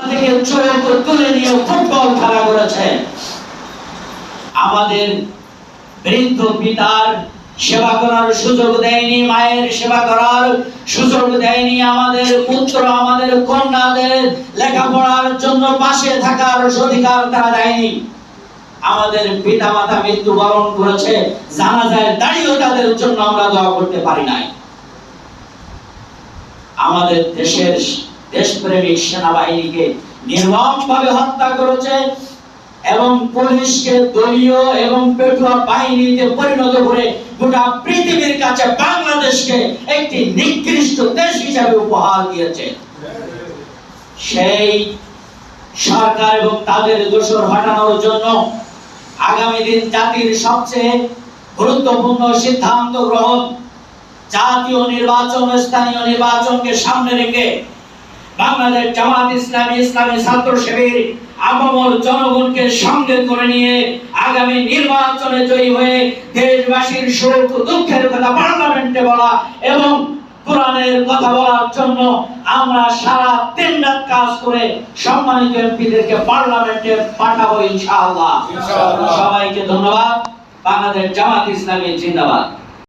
থেকে চোখ তুলে নিয়ে ফুটবল খেলা করেছে আমাদের বৃদ্ধ পিতার সেবা করার সুযোগ দেয়নি, মায়ের সেবা করার সুযোগ দেয়নি আমাদের পুত্র, আমাদের কন্যাদের লেখাপড়ার জন্য পাশে থাকার অধিকার তারা দেয়নি। আমাদের পিতা মাতা মৃত্যুবরণ করেছে জানা যায় দাঁড়িয়েও তাদের জন্য আমরা দোয়া করতে পারি নাই। আমাদের দেশের দেশপ্রেমিক সেনাবাহিনীকে নির্মমভাবে হত্যা করেছে এবং পুলিশকে দলীয় এবং পেটুয়া বাহিনীতে পরিণত করে গোটা পৃথিবীর কাছে বাংলাদেশকে একটি নিকৃষ্ট দেশ হিসাবে উপহার দিয়েছে। সেই সরকার এবং তাদের দোষর হটানোর জন্য আগামী দিন জাতির সবচেয়ে গুরুত্বপূর্ণ সিদ্ধান্ত গ্রহণ জাতীয় নির্বাচন স্থানীয় নির্বাচনকে সামনে রেখে বাংলাদেশ জামাত ইসলামী ইসলামী ছাত্র শিবির আপামর জনগণকে সঙ্গে করে নিয়ে আগামী নির্বাচনে জয়ী হয়ে দেশবাসীর সুখ দুঃখের কথা পার্লামেন্টে বলা এবং কোরআনের কথা বলার জন্য আমরা সারা দিন রাত কাজ করে সম্মানিত এমপিদেরকে পার্লামেন্টে পাঠাবো ইনশাআল্লাহ। ইনশাআল্লাহ। সবাইকে ধন্যবাদ। বাংলাদেশ জামাত ইসলামী জিন্দাবাদ।